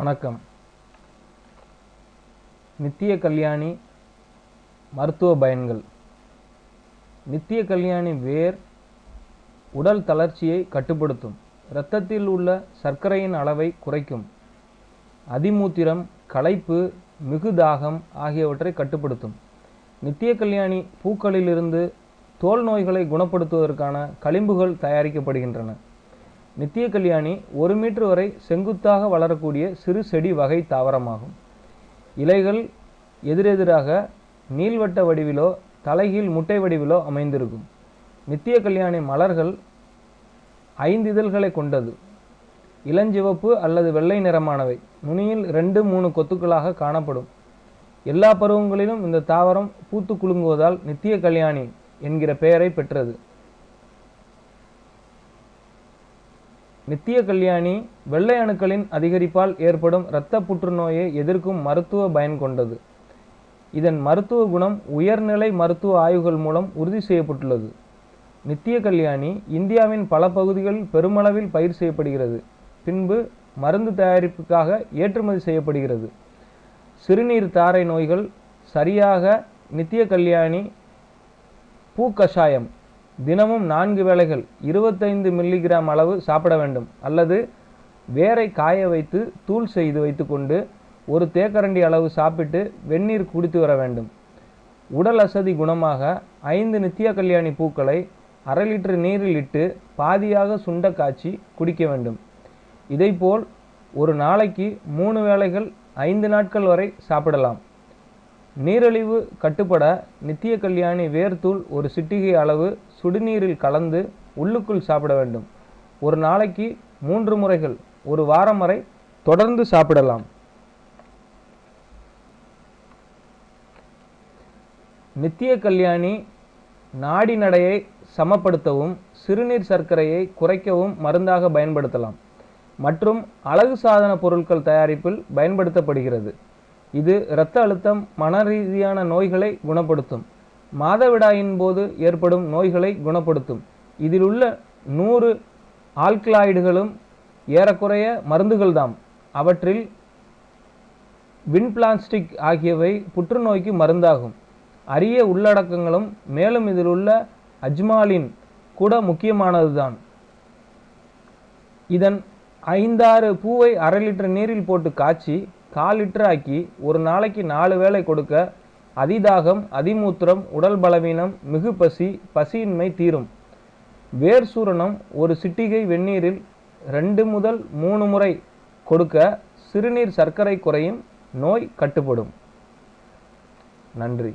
வணக்கம். நித்திய கல்யாணி மருத்துவ பயன்கள். நித்திய கல்யாணி வேர் உடல் தளர்ச்சியை கட்டுப்படுத்தும். இரத்தத்தில் உள்ள சர்க்கரையின் அளவை குறைக்கும். அதிமூத்திரம் களைப்பு மிகுதாகம் ஆகியவற்றை கட்டுப்படுத்தும். நித்திய கல்யாணி பூக்களிலிருந்து தோல் நோய்களை குணப்படுத்துவதற்கான களிம்புகள் தயாரிக்கப்படுகின்றன. நித்திய கல்யாணி ஒரு மீட்டர் வரை செங்குத்தாக வளரக்கூடிய சிறு செடி வகை தாவரமாகும். இலைகள் எதிரெதிராக நீள்வட்ட வடிவிலோ தலைகீழ் முட்டை வடிவிலோ அமைந்திருக்கும். நித்திய கல்யாணி மலர்கள் ஐந்து இதழ்களை கொண்டது. இளஞ்சிவப்பு அல்லது வெள்ளை நிறமானவை. நுனியில் ரெண்டு மூணு கொத்துக்களாக காணப்படும். எல்லா பருவங்களிலும் இந்த தாவரம் பூத்து குலுங்குவதால் நித்திய கல்யாணி என்கிற பெயரை பெற்றது. நித்திய கல்யாணி வெள்ளை அணுக்களின் அதிகரிப்பால் ஏற்படும் இரத்த புற்றுநோயை எதிர்க்கும் மருத்துவ பயன் கொண்டது. இதன் மருத்துவ குணம் உயர்நிலை மருத்துவ ஆய்வுகள் மூலம் உறுதி செய்யப்பட்டுள்ளது. நித்திய கல்யாணி இந்தியாவின் பல பகுதிகளில் பெருமளவில் பயிர் செய்யப்படுகிறது. பின்பு மருந்து தயாரிப்புக்காக ஏற்றுமதி செய்யப்படுகிறது. சிறுநீர் தாரை நோய்கள் சரியாக நித்திய கல்யாணி பூக்கஷாயம் தினமும் நான்கு வேளைகள் இருபத்தைந்து மில்லிகிராம் அளவு சாப்பிட வேண்டும். அல்லது வேரை காய வைத்து தூள் செய்து வைத்துக்கொண்டு ஒரு தேக்கரண்டி அளவு சாப்பிட்டு வெந்நீர் குடித்து வர வேண்டும். உடல் அசதி குணமாக ஐந்து நித்திய கல்யாணி பூக்களை அரை லிட்டர் நீரில் இட்டு பாதியாக சுண்ட காய்ச்சி குடிக்க வேண்டும். இதைப்போல் ஒரு நாளைக்கு மூணு வேளைகள் ஐந்து நாட்கள் வரை சாப்பிடலாம். நீரிழிவு கட்டுப்பட நித்திய கல்யாணி வேர்த்தூள் ஒரு சிட்டிகை அளவு சுடுநீரில் கலந்து உள்ளுக்குள் சாப்பிட வேண்டும். ஒரு நாளைக்கு மூன்று முறைகள் ஒரு வாரம் வரை தொடர்ந்து சாப்பிடலாம். நித்திய கல்யாணி நாடி நடையை சமப்படுத்தவும் சிறுநீர் சர்க்கரையை குறைக்கவும் மருந்தாக பயன்படுத்தலாம். மற்றும் அழகு சாதன பொருட்கள் தயாரிப்பில் பயன்படுத்தப்படுகிறது. இது இரத்த அழுத்தம் மன ரீதியான நோய்களை குணப்படுத்தும். மாதவிடாயின் போது ஏற்படும் நோய்களை குணப்படுத்தும். இதில் உள்ள நூறு ஆல்கலாய்டுகளும் ஏறக்குறைய மருந்துகள்தாம். அவற்றில் வின்பிளாஸ்டிக் ஆகியவை புற்றுநோய்க்கு மருந்தாகும். அரிய உள்ளடக்கங்களும் மேலும் இதில் உள்ள அஜ்மாலின் கூட முக்கியமானதுதான். இதன் ஐந்தாறு பூவை அரை லிட்டர் நீரில் போட்டு காய்ச்சி கால் லிட்டர் ஆக்கி ஒரு நாளைக்கு நாலு வேளை கொடுக்க அதிதாகம் அதிமூத்திரம் உடல் பலவீனம் மிகு பசி பசியின்மை தீரும். வேர் சூரணம் ஒரு சிட்டிகை வெந்நீரில் ரெண்டு முதல் மூணு முறை கொடுக்க சிறுநீர் சர்க்கரை குறையும் நோய் கட்டுப்படும். நன்றி.